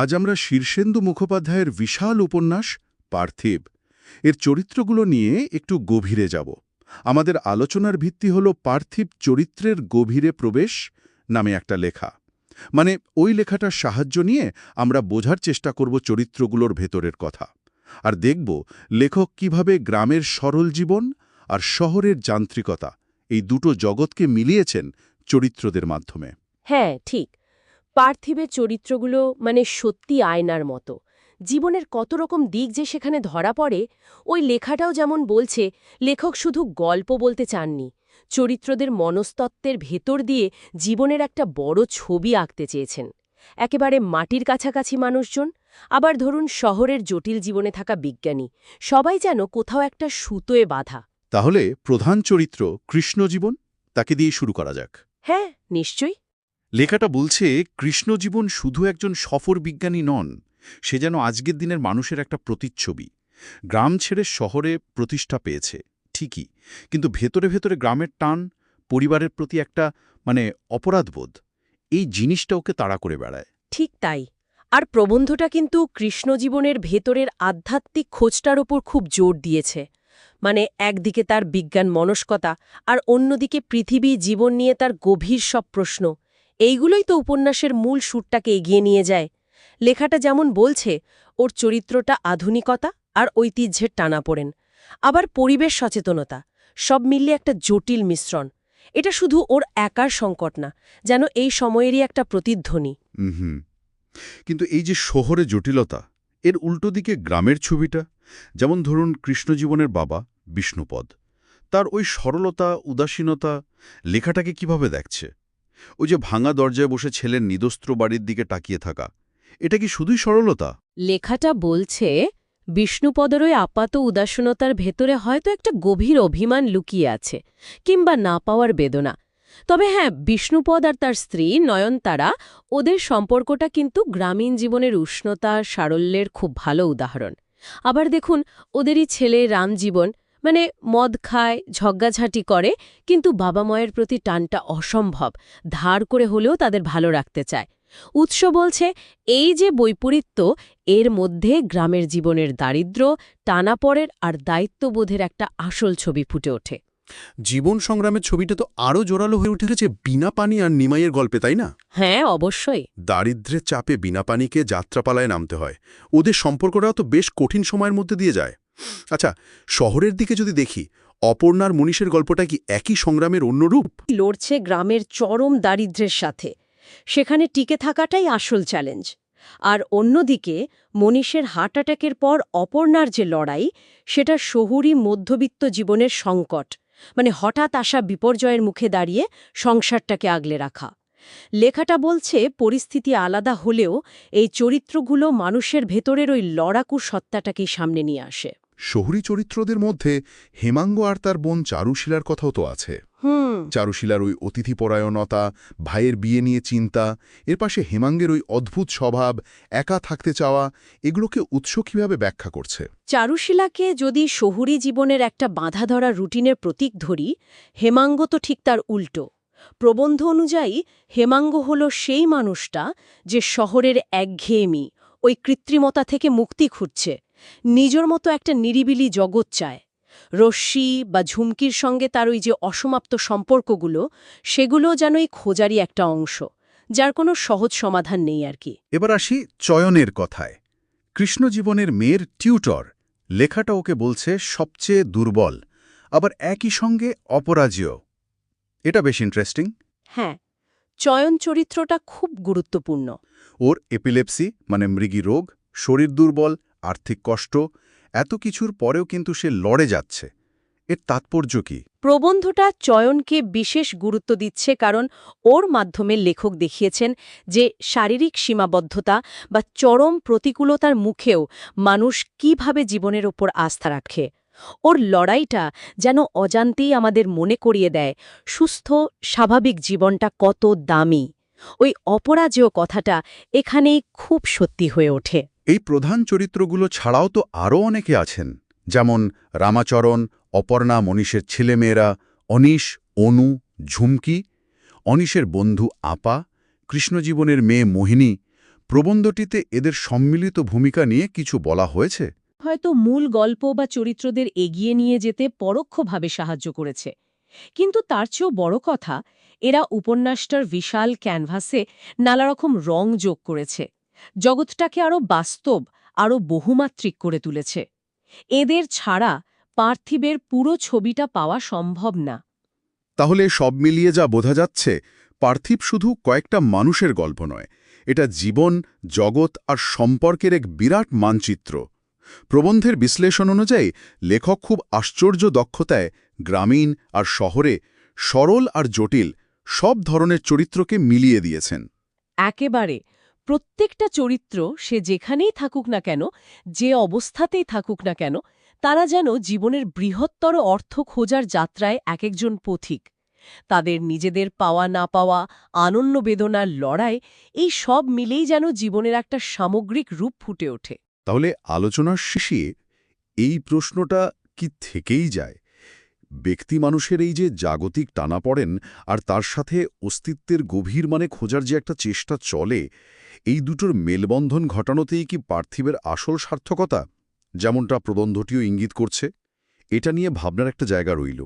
আজ আমরা শীর্ষেন্দু মুখোপাধ্যায়ের বিশাল উপন্যাস, পার্থিব। এর চরিত্রগুলো নিয়ে একটু গভীরে যাব। আমাদের আলোচনার ভিত্তি হল পার্থিব চরিত্রের গভীরে প্রবেশ নামে একটা লেখা। মানে ওই লেখাটার সাহায্য নিয়ে আমরা বোঝার চেষ্টা করব চরিত্রগুলোর ভেতরের কথা। আর দেখব লেখক কীভাবে গ্রামের সরল জীবন আর শহরের যান্ত্রিকতা, এই দুটো জগৎকে মিলিয়েছেন চরিত্রদের মাধ্যমে। হ্যাঁ ঠিক। পার্থিবের চরিত্রগুলো মানে সত্যি আয়নার মতো। জীবনের কত রকম দিক যে সেখানে ধরা পড়ে ওই লেখাটাও যেমন বলছে লেখক শুধু গল্প বলতে চাননি। চরিত্রদের মনস্তত্ত্বের ভেতর দিয়ে জীবনের একটা বড় ছবি আঁকতে চেয়েছেন। একেবারে মাটির কাছাকাছি মানুষজন আবার ধরুন শহরের জটিল জীবনে থাকা বিজ্ঞানী সবাই যেন কোথাও একটা সুতোয় বাঁধা। তাহলে প্রধান চরিত্র কৃষ্ণজীবন? তাকে দিয়ে শুরু করা যাক। হ্যাঁ নিশ্চয়ই। লেখাটা বলছে কৃষ্ণজীবন শুধু একজন সফর বিজ্ঞানী নন, সে যেন আজকের দিনের মানুষের একটা প্রতিচ্ছবি। গ্রাম ছেড়ে শহরে প্রতিষ্ঠা পেয়েছে, ঠিকই, কিন্তু ভেতরে ভেতরে গ্রামের টান, পরিবারের প্রতি একটা মানে অপরাধবোধ, এই জিনিসটা ওকে তাড়া করে বেড়ায়। ঠিক তাই, আর প্রবন্ধটা কিন্তু কৃষ্ণজীবনের ভেতরের আধ্যাত্মিক খোঁজটার ওপর খুব জোর দিয়েছে। মানে একদিকে তার বিজ্ঞান মনস্কতা আর অন্যদিকে পৃথিবী জীবন নিয়ে তার গভীর সব প্রশ্ন এইগুলোই তো উপন্যাসের মূল সুরটাকে এগিয়ে নিয়ে যায়। লেখাটা যেমন বলছে, ওর চরিত্রটা আধুনিকতা আর ঐতিহ্যের টানা পড়েন। আবার পরিবেশ সচেতনতা, সব মিলিয়ে একটা জটিল মিশ্রণ। এটা শুধু ওর একার সংকট না, যেন এই সময়েরই একটা প্রতিধ্বনি। কিন্তু এই যে শহরে জটিলতা, এর উল্টো দিকে গ্রামের ছবিটা, যেমন ধরুন কৃষ্ণজীবনের বাবা বিষ্ণুপদ, তার ওই সরলতা, উদাসীনতা, লেখাটাকে কীভাবে দেখছে? ওই যে ভাঙা দরজায় বসে ছেলের নিদস্ত্র বাড়ির দিকে তাকিয়ে থাকা। এটা কি শুধুই সরলতা? লেখাটা বলছে বিষ্ণুপদর ওই আপাত উদাসীনতার ভেতরে হয়তো একটা গভীর অভিমান লুকিয়ে আছে, কিংবা না পাওয়ার বেদনা। তবে হ্যাঁ বিষ্ণুপদ আর তার স্ত্রী নয়নতারা, ওদের সম্পর্কটা কিন্তু গ্রামীণ জীবনের উষ্ণতা, সারল্যের খুব ভালো উদাহরণ। আবার দেখুন, ওদেরই ছেলে রামজীবন মানে মদ খায় ঝগ্গাঝাঁটি করে কিন্তু বাবা মায়ের প্রতি টানটা অসম্ভব। ধার করে হলেও তাদের ভালো রাখতে চায়। উৎস বলছে এই যে বৈপরীত্য এর মধ্যে গ্রামের জীবনের দারিদ্র্য টানাপড়ের আর দায়িত্ববোধের একটা আসল ছবি ফুটে ওঠে। জীবন সংগ্রামের ছবিটা তো আরও জোরালো হয়ে উঠেছে বিনা পানি আর নিমাইয়ের গল্পে তাই না? হ্যাঁ অবশ্যই। দারিদ্র্যের চাপে বিনা পানিকে যাত্রাপালায় নামতে হয়। ওদের সম্পর্কটাও তো বেশ কঠিন সময়ের মধ্যে দিয়ে যায়। আচ্ছা শহরের দিকে যদি দেখি, অপর্ণার মনীষের গল্পটা কি একই সংগ্রামের অন্যরূপ? লড়ছে গ্রামের চরম দারিদ্র্যের সাথে। সেখানে টিকে থাকাটাই আসল চ্যালেঞ্জ আর অন্যদিকে মনীষের হার্ট অ্যাটাকের পর অপর্ণার যে লড়াই, সেটা শহুরি মধ্যবিত্ত জীবনের সংকট। মানে হঠাৎ আসা বিপর্যয়ের মুখে দাঁড়িয়ে সংসারটাকে আগলে রাখা। লেখাটা বলছে, পরিস্থিতি আলাদা হলেও এই চরিত্রগুলো মানুষের ভেতরের ওই লড়াকু সত্তাটাকেই সামনে নিয়ে আসে। শহুরি চরিত্রদের মধ্যে হেমাঙ্গ আর তার বোন চারুশিলার কথাও তো আছে। হুম। চারুশিলার ওই অতিথিপরায়ণতা ভাইয়ের বিয়ে নিয়ে চিন্তা এর পাশে হেমাঙ্গের ওই অদ্ভুত স্বভাব একা থাকতে চাওয়া এগুলোকে উৎস কীভাবে ব্যাখ্যা করছে? চারুশিলাকে যদি শহুরি জীবনের একটা বাঁধা ধরা রুটিনের প্রতীক ধরি হেমাঙ্গ তো ঠিক তার উল্টো। প্রবন্ধ অনুযায়ী হেমাঙ্গ হল সেই মানুষটা যে শহরের একঘেয়েমি ওই কৃত্রিমতা থেকে মুক্তি খুঁজছে। নিজের মতো একটা নিরিবিলি জগৎ চায়। রশ্মি বা ঝুমকির সঙ্গে তার ওই যে অসমাপ্ত সম্পর্কগুলো সেগুলো যেন এই খোঁজারই একটা অংশ যার কোনো সহজ সমাধান নেই আর কি। এবার আসি চয়নের কথায়। কৃষ্ণজীবনের মেয়ের টিউটর লেখাটা ওকে বলছে সবচেয়ে দুর্বল আবার একই সঙ্গে অপরাজেয়। এটা বেশ ইন্টারেস্টিং হ্যাঁ চয়ন চরিত্রটা খুব গুরুত্বপূর্ণ। ওর এপিলেপসি মানে মৃগী রোগ শরীর দুর্বল আর্থিক কষ্ট, এত কিছুর পরেও কিন্তু সে লড়ে যাচ্ছে। এর তাৎপর্য কি? প্রবন্ধটা চয়নকে বিশেষ গুরুত্ব দিচ্ছে কারণ ওর মাধ্যমে লেখক দেখিয়েছেন যে শারীরিক সীমাবদ্ধতা বা চরম প্রতিকূলতার মুখেও মানুষ কীভাবে জীবনের ওপর আস্থা রাখে। ওর লড়াইটা যেন অজান্তেই আমাদের মনে করিয়ে দেয় সুস্থ, স্বাভাবিক জীবনটা কত দামি। ওই অপরাজেয় কথাটা এখানেই খুব সত্যি হয়ে ওঠে। এই প্রধান চরিত্রগুলো ছাড়াও তো আরও অনেকে আছেন, যেমন রামাচরণ, অপর্ণা মনীষের ছেলেমেয়েরা, অনিশ, অনু, ঝুমকি, অনিশের বন্ধু আপা, কৃষ্ণজীবনের মেয়ে মোহিনী, প্রবন্ধটিতে এদের সম্মিলিত ভূমিকা নিয়ে কিছু বলা হয়েছে? হয়তো মূল গল্প বা চরিত্রদের এগিয়ে নিয়ে যেতে পরোক্ষভাবে সাহায্য করেছে। কিন্তু তার চেয়েও বড় কথা, এরা উপন্যাসটার বিশাল ক্যানভাসে নানারকম রং যোগ করেছে। জগৎটাকে আরও বাস্তব আরও বহুমাত্রিক করে তুলেছে। এদের ছাড়া পার্থিবের পুরো ছবিটা পাওয়া সম্ভব না। তাহলে সব মিলিয়ে যা বোঝা যাচ্ছে পার্থিব শুধু কয়েকটা মানুষের গল্প নয় এটা জীবন জগৎ আর সম্পর্কের এক বিরাট মানচিত্র। প্রবন্ধের বিশ্লেষণ অনুযায়ী লেখক খুব আশ্চর্য দক্ষতায় গ্রামীণ আর শহরে সরল আর জটিল সব ধরনের চরিত্রকে মিলিয়ে দিয়েছেন। একেবারে। প্রত্যেকটা চরিত্র সে যেখানেই থাকুক না কেন, যে অবস্থাতেই থাকুক না কেন, তারা যেন জীবনের বৃহত্তর অর্থ খোঁজার যাত্রায় এক একজন পথিক। তাদের নিজেদের পাওয়া না পাওয়া, আনন্য বেদনার লড়াই, এই সব মিলেই যেন জীবনের একটা সামগ্রিক রূপ ফুটে ওঠে। তাহলে আলোচনার শেষে এই প্রশ্নটা কি থেকেই যায়? ব্যক্তি মানুষের এই যে জাগতিক টানা পড়েন আর তার সাথে অস্তিত্বের গভীর মানে খোঁজার যে একটা চেষ্টা চলে, এই দুটোর মেলবন্ধন ঘটানোতেই কি পার্থিবের আসল সার্থকতা? যেমনটা প্রবন্ধটিও ইঙ্গিত করছে, এটা নিয়ে ভাবনার একটা জায়গা রইল।